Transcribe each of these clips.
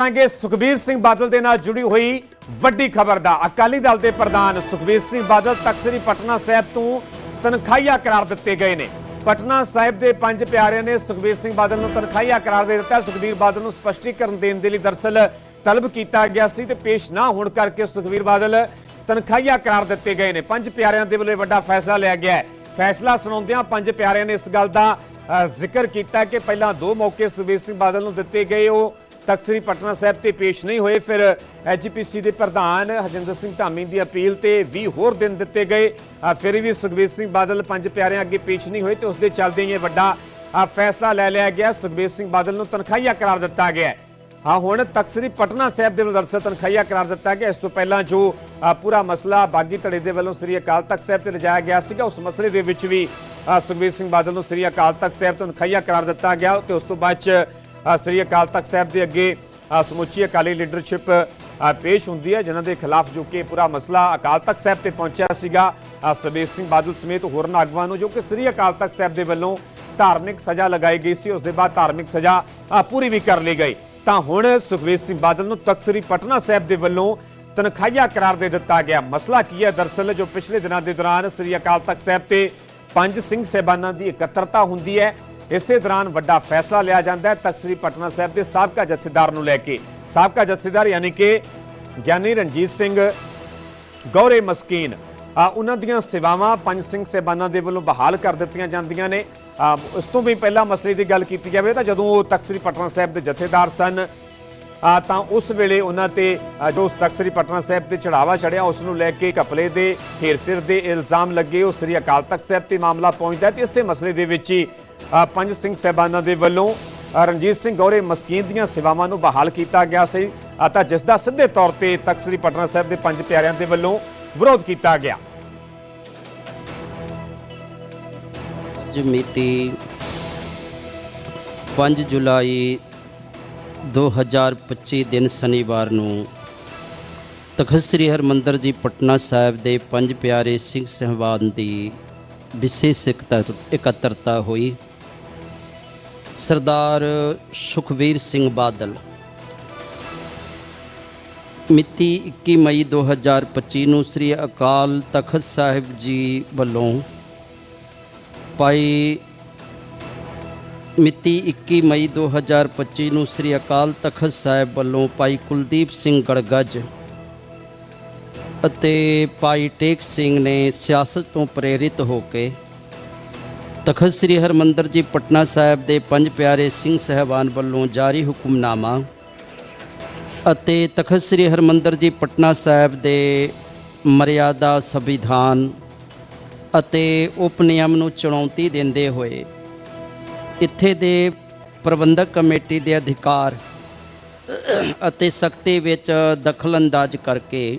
ਕਰਾਂਗੇ ਸੁਖਬੀਰ ਸਿੰਘ ਬਾਦਲ ਦੇ ਨਾਲ ਜੁੜੀ ਹੋਈ ਵੱਡੀ ਖਬਰ ਦਾ। ਅਕਾਲੀ ਦਲ ਦੇ ਪ੍ਰਧਾਨ ਸੁਖਬੀਰ ਸਿੰਘ ਬਾਦਲ ਤਖਤ ਪਟਨਾ ਸਾਹਿਬ ਤੋਂ ਤਨਖਾਹੀਆ ਕਰਾਰ ਦਿੱਤੇ ਗਏ ਨੇ। ਪਟਨਾ ਸਾਹਿਬ ਦੇ ਪੰਜ ਪਿਆਰਿਆਂ ਨੇ ਸੁਖਬੀਰ ਸਿੰਘ ਬਾਦਲ ਨੂੰ ਤਨਖਾਹੀਆ ਕਰਾਰ ਦੇ ਦਿੱਤਾ। ਸੁਖਬੀਰ ਬਾਦਲ ਨੂੰ ਸਪਸ਼ਟੀਕਰਨ ਦੇਣ ਦੇ ਲਈ ਦਰਸਲ ਤਲਬ ਕੀਤਾ ਗਿਆ ਸੀ ਤੇ ਪੇਸ਼ ਨਾ ਹੋਣ ਕਰਕੇ ਸੁਖਬੀਰ ਬਾਦਲ ਤਨਖਾਹੀਆ ਕਰਾਰ ਦਿੱਤੇ ਗਏ ਨੇ। ਪੰਜ ਪਿਆਰਿਆਂ ਦੇ ਵੱਲੋਂ ਇਹ ਵੱਡਾ ਫੈਸਲਾ ਲਿਆ ਗਿਆ ਹੈ। ਫੈਸਲਾ ਸੁਣਾਉਂਦਿਆਂ ਪੰਜ ਪਿਆਰਿਆਂ ਨੇ ਇਸ ਗੱਲ ਦਾ ਜ਼ਿਕਰ ਕੀਤਾ ਕਿ ਪਹਿਲਾਂ ਦੋ ਮੌਕੇ ਸੁਖਬੀਰ ਸਿੰਘ ਬਾਦਲ ਨੂੰ ਦਿੱਤੇ ਗਏ। ਉਹ ਤਖਤ ਸ੍ਰੀ ਪਟਨਾ ਸਾਹਿਬ ਤੇ ਪੇਸ਼ ਨਹੀਂ ਹੋਏ, ਫਿਰ ਐਜੀਪੀਸੀ ਦੇ ਪ੍ਰਧਾਨ ਹਰਜਿੰਦਰ ਸਿੰਘ ਧਾਮੀ ਦੀ ਅਪੀਲ ਤੇ 20 ਹੋਰ ਦਿਨ ਦਿੱਤੇ ਗਏ। ਫਿਰ ਵੀ ਸੁਖਬੀਰ ਸਿੰਘ ਬਾਦਲ ਪੰਜ ਪਿਆਰਿਆਂ ਅੱਗੇ ਪੇਸ਼ ਨਹੀਂ ਹੋਏ ਤੇ ਉਸ ਦੇ ਚੱਲਦੇ ਹੀ ਇਹ ਵੱਡਾ ਫੈਸਲਾ ਲੈ ਲਿਆ ਗਿਆ। ਸੁਖਬੀਰ ਸਿੰਘ ਬਾਦਲ ਨੂੰ ਤਨਖਾਹੀਆ ਕਰਾਰ ਦਿੱਤਾ ਗਿਆ ਹਾਂ। ਹੁਣ ਤਖਤ ਸ੍ਰੀ ਪਟਨਾ ਸਾਹਿਬ ਦੇ ਵੱਲੋਂ ਦਰਸਲ ਤਨਖਾਹੀਆ ਕਰਾਰ ਦਿੱਤਾ ਗਿਆ। ਇਸ ਤੋਂ ਪਹਿਲਾਂ ਜੋ ਪੂਰਾ ਮਸਲਾ ਬਾਗੀ ਧੜੇ ਦੇ ਵੱਲੋਂ ਸ੍ਰੀ ਅਕਾਲ ਤਖਤ ਸਾਹਿਬ ਤੇ ਲਿਜਾਇਆ ਗਿਆ ਸੀਗਾ, ਉਸ ਮਸਲੇ ਦੇ ਵਿੱਚ ਵੀ ਸੁਖਬੀਰ ਸਿੰਘ ਬਾਦਲ ਨੂੰ ਸ੍ਰੀ ਅਕਾਲ ਤਖਤ ਸਾਹਿਬ ਤੋਂ ਤਨਖਾਹੀਆ ਕਰਾਰ ਦਿੱਤਾ ਗਿਆ ਤੇ ਉਸ ਤੋਂ ਬਾਅਦ ਚ ਸ੍ਰੀ ਅਕਾਲ ਤਖਤ ਸਾਹਿਬ ਦੇ ਅੱਗੇ ਸਮੁੱਚੀ ਅਕਾਲੀ ਲੀਡਰਸ਼ਿਪ ਪੇਸ਼ ਹੁੰਦੀ ਹੈ ਜਿਨ੍ਹਾਂ ਦੇ ਖਿਲਾਫ ਜੋ ਕਿ ਪੂਰਾ ਮਸਲਾ ਅਕਾਲ ਤਖਤ ਸਾਹਿਬ ਤੇ ਪਹੁੰਚਿਆ ਸੀਗਾ। ਅ, ਸੁਖਬੀਰ ਸਿੰਘ ਬਾਦਲ ਸਮੇਤ ਹੋਰਨਾਂ ਆਗੂਆਂ ਨੂੰ ਜੋ ਕਿ ਸ੍ਰੀ ਅਕਾਲ ਤਖਤ ਸਾਹਿਬ ਦੇ ਵੱਲੋਂ ਧਾਰਮਿਕ ਸਜ਼ਾ ਲਗਾਈ ਗਈ ਸੀ ਉਸ ਦੇ ਬਾਅਦ ਧਾਰਮਿਕ ਸਜ਼ਾ ਪੂਰੀ ਵੀ ਕਰ ਲਈ ਗਈ। ਤਾਂ ਹੁਣ ਸੁਖਬੀਰ ਸਿੰਘ ਬਾਦਲ ਨੂੰ ਤਖਤ ਸ੍ਰੀ ਪਟਨਾ ਸਾਹਿਬ ਦੇ ਵੱਲੋਂ ਤਨਖਾਹੀਆ ਕਰਾਰ ਦੇ ਦਿੱਤਾ ਗਿਆ। ਮਸਲਾ ਕੀ ਹੈ? ਦਰਸਲ ਜੋ ਪਿਛਲੇ ਦਿਨਾਂ ਦੇ ਦੌਰਾਨ ਸ੍ਰੀ ਅਕਾਲ ਤਖਤ ਸਾਹਿਬ ਤੇ ਪੰਜ ਸਿੰਘ ਸਹਿਬਾਨਾਂ ਦੀ ਇਕੱਤਰਤਾ ਹੁੰਦੀ ਹੈ। ਇਸੇ ਦੌਰਾਨ ਵੱਡਾ ਫੈਸਲਾ ਲਿਆ ਜਾਂਦਾ ਹੈ ਤਖਤ ਸ੍ਰੀ ਪਟਨਾ ਸਾਹਿਬ ਦੇ ਸਾਬਕਾ ਜਥੇਦਾਰ ਨੂੰ ਲੈ ਕੇ। ਸਾਬਕਾ ਜਥੇਦਾਰ ਯਾਨੀ ਕਿ ਗਿਆਨੀ ਰਣਜੀਤ ਸਿੰਘ ਗੌਰੇ ਮਸਕੀਨ ਉਹਨਾਂ ਦੀਆਂ ਸੇਵਾਵਾਂ ਪੰਜ ਸਿੰਘ ਸਹਿਬਾਨਾਂ ਦੇ ਵੱਲੋਂ ਬਹਾਲ ਕਰ ਦਿੱਤੀਆਂ ਜਾਂਦੀਆਂ ਨੇ। ਉਸ ਤੋਂ ਵੀ ਪਹਿਲਾਂ ਮਸਲੇ ਦੀ ਗੱਲ ਕੀਤੀ ਜਾਵੇ ਤਾਂ ਜਦੋਂ ਉਹ ਤਖਤ ਸ੍ਰੀ ਪਟਨਾ ਸਾਹਿਬ ਦੇ ਜਥੇਦਾਰ ਸਨ ਤਾਂ ਉਸ ਵੇਲੇ ਉਹਨਾਂ ਤੇ ਜੋ ਤਖਤ ਸ੍ਰੀ ਪਟਨਾ ਸਾਹਿਬ ਤੇ ਚੜਾਵਾ ਚੜਿਆ, ਉਸ ਨੂੰ ਲੈ ਕੇ ਕਪਲੇ ਦੇ, ਹੇਰਫੇਰ ਦੇ ਇਲਜ਼ਾਮ ਲੱਗੇ। ਉਹ ਸ੍ਰੀ ਅਕਾਲ ਤਖਤ ਸਾਹਿਬ ਤੇ ਮਾਮਲਾ ਪਹੁੰਚਦਾ ਹੈ ਤੇ ਇਸੇ ਮਸਲੇ ਦੇ ਵਿੱਚ ਹੀ ਪੰਜ ਸਿੰਘ ਸਹਿਬਾਨਾਂ ਦੇ ਵੱਲੋਂ ਰਣਜੀਤ ਸਿੰਘ ਗੌਰੇ ਮਸਕੀਨ ਦੀਆਂ ਸੇਵਾਵਾਂ ਨੂੰ ਬਹਾਲ ਕੀਤਾ ਗਿਆ ਸੀ ਆ ਤਾਂ ਜਿਸ ਦਾ ਸਿੱਧੇ ਤੌਰ ਤੇ ਤਖਤ ਸ੍ਰੀ ਪਟਨਾ ਸਾਹਿਬ ਦੇ ਪੰਜ ਪਿਆਰਿਆਂ ਦੇ ਵੱਲੋਂ ਵਿਰੋਧ ਕੀਤਾ ਗਿਆ। ਅੱਜ ਮਿਤੀ 5 ਜੁਲਾਈ 2025 ਦਿਨ ਸ਼ਨੀਵਾਰ ਨੂੰ ਤਖਤ ਸ੍ਰੀ ਹਰਮੰਦਰ ਜੀ ਪਟਨਾ ਸਾਹਿਬ ਦੇ ਪੰਜ ਪਿਆਰੇ ਸਿੰਘ ਸਹਿਬਾਨ ਦੀ ਵਿਸ਼ੇਸ਼ ਇਕੱਤਰਤਾ ਹੋਈ। ਸਰਦਾਰ ਸੁਖਵੀਰ ਸਿੰਘ ਬਾਦਲ। ਮਿਤੀ 21 ਮਈ 2025 ਨੂੰ ਸ੍ਰੀ ਅਕਾਲ ਤਖਤ ਸਾਹਿਬ ਜੀ ਵੱਲੋਂ ਭਾਈ ਮਿਤੀ 21 ਮਈ 2025 ਨੂੰ ਸ੍ਰੀ ਅਕਾਲ ਤਖਤ ਸਾਹਿਬ ਵੱਲੋਂ ਭਾਈ ਕੁਲਦੀਪ ਸਿੰਘ ਗੜਗੱਜ ਅਤੇ ਭਾਈ ਟੇਕ ਸਿੰਘ ਨੇ ਸਿਆਸਤ ਤੋਂ ਪ੍ਰੇਰਿਤ ਹੋ ਕੇ ਤਖਤ ਸ੍ਰੀ ਹਰਮੰਦਰ ਜੀ, ਪਟਨਾ ਸਾਹਿਬ ਦੇ ਪੰਜ ਪਿਆਰੇ ਸਿੰਘ ਸਹਿਬਾਨ ਵੱਲੋਂ ਜਾਰੀ ਹੁਕਮਨਾਮਾ ਅਤੇ ਤਖਤ ਸ੍ਰੀ ਹਰਮੰਦਰ ਜੀ, ਪਟਨਾ ਸਾਹਿਬ ਦੇ ਮਰਿਆਦਾ ਸੰਵਿਧਾਨ ਅਤੇ ਉਪ ਨਿਯਮ ਨੂੰ ਚੁਣੌਤੀ ਦਿੰਦੇ ਹੋਏ ਇੱਥੇ ਦੇ ਪ੍ਰਬੰਧਕ ਕਮੇਟੀ ਦੇ ਅਧਿਕਾਰ ਅਤੇ ਸਖਤੀ ਵਿੱਚ ਦਖਲਅੰਦਾਜ਼ ਕਰਕੇ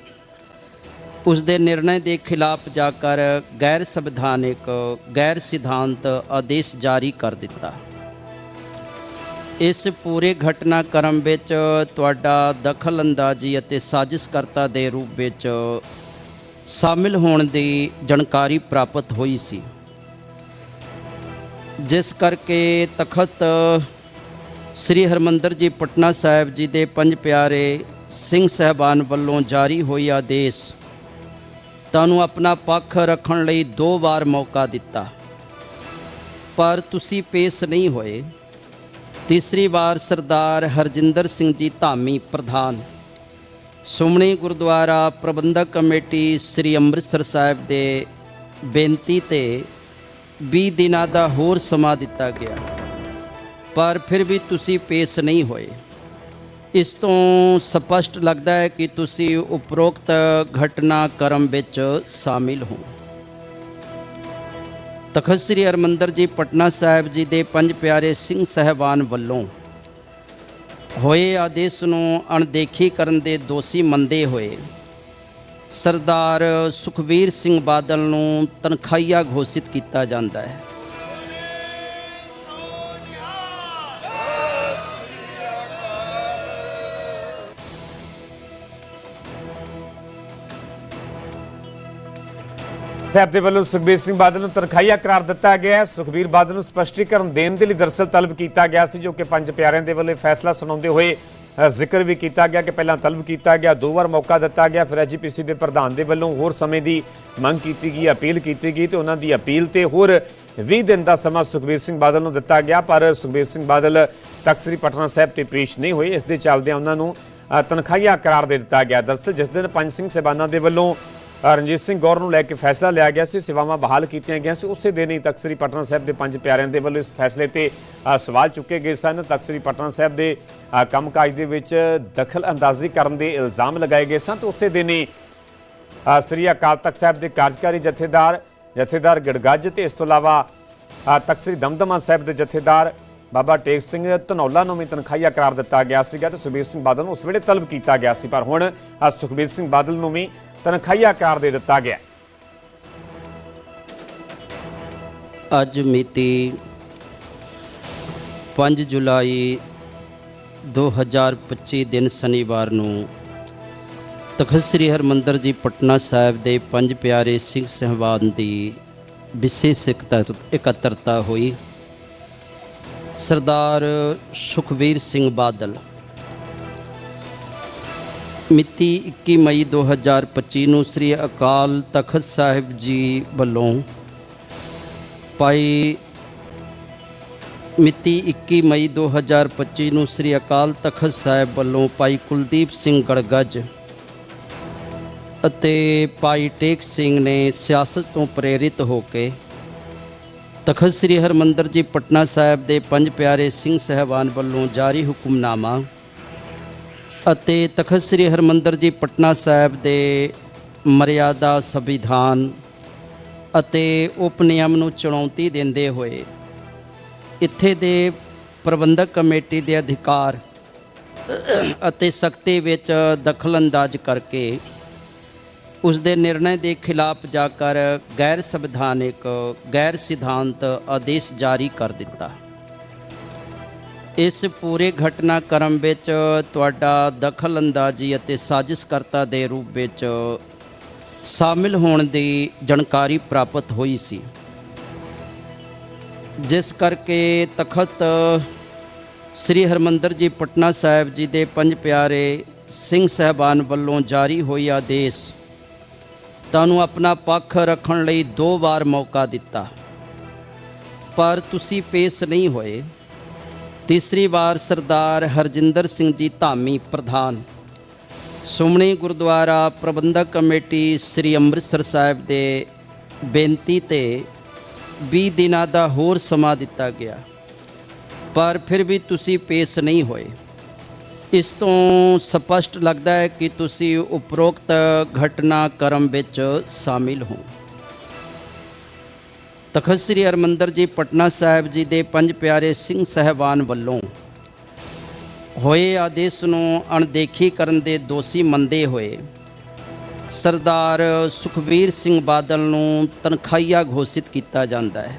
ਉਸ ਦੇ ਨਿਰਣੇ ਦੇ ਖਿਲਾਫ ਜਾ ਕਰ ਗੈਰ ਸੰਵਿਧਾਨਿਕ, ਗੈਰ ਸਿਧਾਂਤ ਆਦੇਸ਼ ਜਾਰੀ ਕਰ ਦਿੱਤਾ। ਇਸ ਪੂਰੇ ਘਟਨਾਕ੍ਰਮ ਵਿੱਚ ਤੁਹਾਡਾ ਦਖਲਅੰਦਾਜ਼ੀ ਅਤੇ ਸਾਜ਼ਿਸ਼ਕਰਤਾ ਦੇ ਰੂਪ ਵਿੱਚ ਸ਼ਾਮਿਲ ਹੋਣ ਦੀ ਜਾਣਕਾਰੀ ਪ੍ਰਾਪਤ ਹੋਈ ਸੀ। ਜਿਸ ਕਰਕੇ ਤਖਤ ਸ੍ਰੀ ਹਰਮੰਦਰ ਜੀ, ਪਟਨਾ ਸਾਹਿਬ ਜੀ ਦੇ ਪੰਜ ਪਿਆਰੇ ਸਿੰਘ ਸਹਿਬਾਨ ਵੱਲੋਂ ਜਾਰੀ ਹੋਈ ਆਦੇਸ਼ ਤੁਹਾਨੂੰ ਆਪਣਾ ਪੱਖ ਰੱਖਣ ਲਈ ਦੋ ਵਾਰ ਮੌਕਾ ਦਿੱਤਾ। ਪਰ ਤੁਸੀਂ ਪੇਸ਼ ਨਹੀਂ ਹੋਏ। ਤੀਸਰੀ ਵਾਰ ਸਰਦਾਰ ਹਰਜਿੰਦਰ ਸਿੰਘ ਜੀ ਧਾਮੀ ਪ੍ਰਧਾਨ। ਸੁਮਣੀ ਗੁਰਦੁਆਰਾ ਪ੍ਰਬੰਧਕ ਕਮੇਟੀ ਸ੍ਰੀ ਅੰਮ੍ਰਿਤਸਰ ਸਾਹਿਬ ਦੇ ਬੇਨਤੀ ਤੇ 20 ਦਿਨਾਂ ਦਾ ਹੋਰ ਸਮਾਂ ਦਿੱਤਾ ਗਿਆ। ਪਰ ਫਿਰ ਵੀ ਤੁਸੀਂ ਪੇਸ਼ ਨਹੀਂ ਹੋਏ। ਇਸ ਤੋਂ ਸਪਸ਼ਟ ਲੱਗਦਾ ਹੈ ਕਿ ਤੁਸੀਂ ਉਪਰੋਕਤ ਘਟਨਾਕ੍ਰਮ ਵਿੱਚ ਸ਼ਾਮਿਲ ਹੋ। ਤਖਤ ਸ੍ਰੀ ਹਰਮੰਦਰ ਜੀ, ਪਟਨਾ ਸਾਹਿਬ ਜੀ ਦੇ ਪੰਜ ਪਿਆਰੇ ਸਿੰਘ ਸਹਿਬਾਨ ਵੱਲੋਂ ਹੋਏ ਆਦੇਸ਼ ਨੂੰ ਅਣਦੇਖੀ ਕਰਨ ਦੇ ਦੋਸ਼ੀ ਮੰਦੇ ਹੋਏ ਸਰਦਾਰ ਸੁਖਵੀਰ ਸਿੰਘ ਬਾਦਲ ਨੂੰ ਤਨਖਾਹੀਆ ਘੋਸ਼ਿਤ ਕੀਤਾ ਜਾਂਦਾ ਹੈ। ਸਾਹਿਬ ਦੇ ਵੱਲੋਂ ਸੁਖਬੀਰ ਸਿੰਘ ਬਾਦਲ ਨੂੰ ਤਨਖਾਹੀਆ ਕਰਾਰ ਦਿੱਤਾ ਗਿਆ ਹੈ। ਸੁਖਬੀਰ ਬਾਦਲ ਨੂੰ ਸਪਸ਼ਟੀਕਰਨ ਦੇਣ ਦੇ ਲਈ ਦਰਸਲ ਤਲਬ ਕੀਤਾ ਗਿਆ ਸੀ ਜੋ ਕਿ ਪੰਜ ਪਿਆਰਿਆਂ ਦੇ ਵੱਲੋਂ ਇਹ ਫੈਸਲਾ ਸੁਣਾਉਂਦੇ ਹੋਏ ਜ਼ਿਕਰ ਵੀ ਕੀਤਾ ਗਿਆ ਕਿ ਪਹਿਲਾਂ ਤਲਬ ਕੀਤਾ ਗਿਆ ਦੋ ਵਾਰ ਮੌਕਾ ਦਿੱਤਾ ਗਿਆ। ਫਿਰ ਐਜੀਪੀਸੀ ਦੇ ਪ੍ਰਧਾਨ ਦੇ ਵੱਲੋਂ ਹੋਰ ਸਮੇਂ ਦੀ ਮੰਗ ਕੀਤੀ ਗਈ ਅਪੀਲ ਕੀਤੀ ਗਈ ਤੇ ਉਹਨਾਂ ਦੀ ਅਪੀਲ ਤੇ ਹੋਰ 20 ਦਿਨ ਦਾ ਸਮਾਂ ਸੁਖਬੀਰ ਸਿੰਘ ਬਾਦਲ ਨੂੰ ਦਿੱਤਾ ਗਿਆ। ਪਰ ਸੁਖਬੀਰ ਸਿੰਘ ਬਾਦਲ ਤਖ਼ਤ ਸ੍ਰੀ ਪਟਨਾ ਸਾਹਿਬ ਤੇ ਪੇਸ਼ ਨਹੀਂ ਹੋਏ। ਇਸ ਦੇ ਚੱਲਦਿਆਂ ਉਹਨਾਂ ਨੂੰ ਅ, ਤਨਖਾਹੀਆ ਕਰਾਰ ਦੇ ਦਿੱਤਾ ਗਿਆ। ਦਰਅਸਲ ਜਿਸ ਦਿਨ ਪੰਜ ਸਿੰਘ ਸਹਿਬਾਨਾਂ ਦੇ ਵੱਲੋਂ ਰਣਜੀਤ ਸਿੰਘ ਗੌਰ ਨੂੰ ਲੈ ਕੇ ਫੈਸਲਾ ਲਿਆ ਗਿਆ ਸੀ ਸੇਵਾਵਾਂ ਬਹਾਲ ਕੀਤੀਆਂ ਗਈਆਂ ਸੀ ਉਸੇ ਦਿਨ ਹੀ ਤਖ਼ਤ ਸ੍ਰੀ ਪਟਨਾ ਸਾਹਿਬ ਦੇ ਪੰਜ ਪਿਆਰਿਆਂ ਦੇ ਵੱਲੋਂ ਇਸ ਫੈਸਲੇ ਤੇ ਸਵਾਲ ਚੁੱਕੇ ਗਏ ਸਨ। ਤਖ਼ਤ ਸ੍ਰੀ ਪਟਨਾ ਸਾਹਿਬ ਦੇ ਕੰਮਕਾਜ ਦੇ ਵਿੱਚ ਦਖਲ ਅੰਦਾਜ਼ੀ ਕਰਨ ਦੇ ਇਲਜ਼ਾਮ ਲਗਾਏ ਗਏ ਸਨ ਤੇ ਉਸੇ ਦਿਨ ਹੀ ਸ੍ਰੀ ਅਕਾਲ ਤਖਤ ਸਾਹਿਬ ਦੇ ਕਾਰਜਕਾਰੀ ਜਥੇਦਾਰ ਜਥੇਦਾਰ ਗੜਗੱਜ ਤੇ ਇਸ ਤੋਂ ਇਲਾਵਾ ਅ, ਤਖਤ ਸ੍ਰੀ ਦਮਦਮਾ ਸਾਹਿਬ ਦੇ ਜਥੇਦਾਰ ਬਾਬਾ ਟੇਕ ਸਿੰਘ ਧਨੌਲਾ ਨੂੰ ਵੀ ਤਨਖਾਹੀਆ ਕਰਾਰ ਦਿੱਤਾ ਗਿਆ ਸੀਗਾ ਤੇ ਸੁਖਬੀਰ ਸਿੰਘ ਬਾਦਲ ਨੂੰ ਉਸ ਵੇਲੇ ਤਲਬ ਕੀਤਾ ਗਿਆ ਸੀ। ਪਰ ਹੁਣ ਸੁਖਬੀਰ ਸਿੰਘ ਬਾਦਲ ਨੂੰ ਵੀ ਤਨਖਾਹੀਆ ਕਰ ਦੇ ਦਿੱਤਾ ਗਿਆ। ਅੱਜ ਮਿਤੀ 5 ਜੁਲਾਈ 2025 ਦਿਨ ਸ਼ਨੀਵਾਰ ਨੂੰ ਤਖਤ ਸ੍ਰੀ ਹਰਮੰਦਰ ਜੀ ਪਟਨਾ ਸਾਹਿਬ ਦੇ ਪੰਜ ਪਿਆਰੇ ਸਿੰਘ ਸਹਿਬਾਨ ਦੀ ਵਿਸ਼ੇਸ਼ ਇਕੱਤਰ- ਇਕੱਤਰਤਾ ਹੋਈ। ਸਰਦਾਰ ਸੁਖਵੀਰ ਸਿੰਘ ਬਾਦਲ ਮਿਤੀ 21 ਮਈ 2025 ਨੂੰ ਸ੍ਰੀ ਅਕਾਲ ਤਖਤ ਸਾਹਿਬ ਜੀ ਵੱਲੋਂ ਭਾਈ ਮਿਤੀ 21 ਮਈ 2025 ਨੂੰ ਸ੍ਰੀ ਅਕਾਲ ਤਖਤ ਸਾਹਿਬ ਵੱਲੋਂ ਭਾਈ ਕੁਲਦੀਪ ਸਿੰਘ ਗੜਗੱਜ ਅਤੇ ਭਾਈ ਟੇਕ ਸਿੰਘ ਨੇ ਸਿਆਸਤ ਤੋਂ ਪ੍ਰੇਰਿਤ ਹੋ ਕੇ ਤਖਤ ਸ੍ਰੀ ਹਰਮੰਦਰ ਜੀ ਪਟਨਾ ਸਾਹਿਬ ਦੇ ਪੰਜ ਪਿਆਰੇ ਸਿੰਘ ਸਹਿਬਾਨ ਵੱਲੋਂ ਜਾਰੀ ਹੁਕਮਨਾਮਾ ਅਤੇ ਤਖਤ ਸ੍ਰੀ ਹਰਮੰਦਰ ਜੀ ਪਟਨਾ ਸਾਹਿਬ ਦੇ ਮਰਿਆਦਾ ਸੰਵਿਧਾਨ ਅਤੇ ਉਪ ਨਿਯਮ ਨੂੰ ਚੁਣੌਤੀ ਦਿੰਦੇ ਹੋਏ ਇੱਥੇ ਦੇ ਪ੍ਰਬੰਧਕ ਕਮੇਟੀ ਦੇ ਅਧਿਕਾਰ ਅਤੇ ਸਖਤੀ ਵਿੱਚ ਦਖਲਅੰਦਾਜ਼ ਕਰਕੇ ਉਸ ਦੇ ਨਿਰਣੇ ਦੇ ਖਿਲਾਫ ਜਾ ਕਰ ਗੈਰ ਸੰਵਿਧਾਨਿਕ, ਗੈਰ ਸਿਧਾਂਤ ਆਦੇਸ਼ ਜਾਰੀ ਕਰ ਦਿੱਤਾ। ਇਸ ਪੂਰੇ ਘਟਨਾਕ੍ਰਮ ਵਿੱਚ ਤੁਹਾਡਾ ਦਖਲਅੰਦਾਜ਼ੀ ਅਤੇ ਸਾਜ਼ਿਸ਼ਕਰਤਾ ਦੇ ਰੂਪ ਵਿੱਚ ਸ਼ਾਮਿਲ ਹੋਣ ਦੀ ਜਾਣਕਾਰੀ ਪ੍ਰਾਪਤ ਹੋਈ ਸੀ। ਜਿਸ ਕਰਕੇ ਤਖਤ ਸ੍ਰੀ ਹਰਮੰਦਰ ਜੀ, ਪਟਨਾ ਸਾਹਿਬ ਜੀ ਦੇ ਪੰਜ ਪਿਆਰੇ ਸਿੰਘ ਸਹਿਬਾਨ ਵੱਲੋਂ ਜਾਰੀ ਹੋਈ ਆਦੇਸ਼ ਤੁਹਾਨੂੰ ਆਪਣਾ ਪੱਖ ਰੱਖਣ ਲਈ ਦੋ ਵਾਰ ਮੌਕਾ ਦਿੱਤਾ। ਪਰ ਤੁਸੀਂ ਪੇਸ਼ ਨਹੀਂ ਹੋਏ। ਤੀਸਰੀ ਵਾਰ ਸਰਦਾਰ ਹਰਜਿੰਦਰ ਸਿੰਘ ਜੀ ਧਾਮੀ ਪ੍ਰਧਾਨ। ਸੁਮਣੀ ਗੁਰਦੁਆਰਾ ਪ੍ਰਬੰਧਕ ਕਮੇਟੀ ਸ੍ਰੀ ਅੰਮ੍ਰਿਤਸਰ ਸਾਹਿਬ ਦੇ ਬੇਨਤੀ ਤੇ 20 ਦਿਨਾਂ ਦਾ ਹੋਰ ਸਮਾਂ ਦਿੱਤਾ ਗਿਆ। ਪਰ ਫਿਰ ਵੀ ਤੁਸੀਂ ਪੇਸ਼ ਨਹੀਂ ਹੋਏ। ਇਸ ਤੋਂ ਸਪਸ਼ਟ ਲੱਗਦਾ ਹੈ ਕਿ ਤੁਸੀਂ ਉਪਰੋਕਤ ਘਟਨਾਕ੍ਰਮ ਵਿੱਚ ਸ਼ਾਮਿਲ ਹੋ। ਤਖਤ ਸ੍ਰੀ ਹਰਿਮੰਦਰ ਜੀ, ਪਟਨਾ ਸਾਹਿਬ ਜੀ ਦੇ ਪੰਜ ਪਿਆਰੇ ਸਿੰਘ ਸਹਿਬਾਨ ਵੱਲੋਂ ਹੋਏ ਆਦੇਸ਼ ਨੂੰ ਅਣਦੇਖੀ ਕਰਨ ਦੇ ਦੋਸ਼ੀ ਮੰਦੇ ਹੋਏ ਸਰਦਾਰ ਸੁਖਵੀਰ ਸਿੰਘ ਬਾਦਲ ਨੂੰ ਤਨਖਾਹੀਆ ਘੋਸ਼ਿਤ ਕੀਤਾ ਜਾਂਦਾ ਹੈ।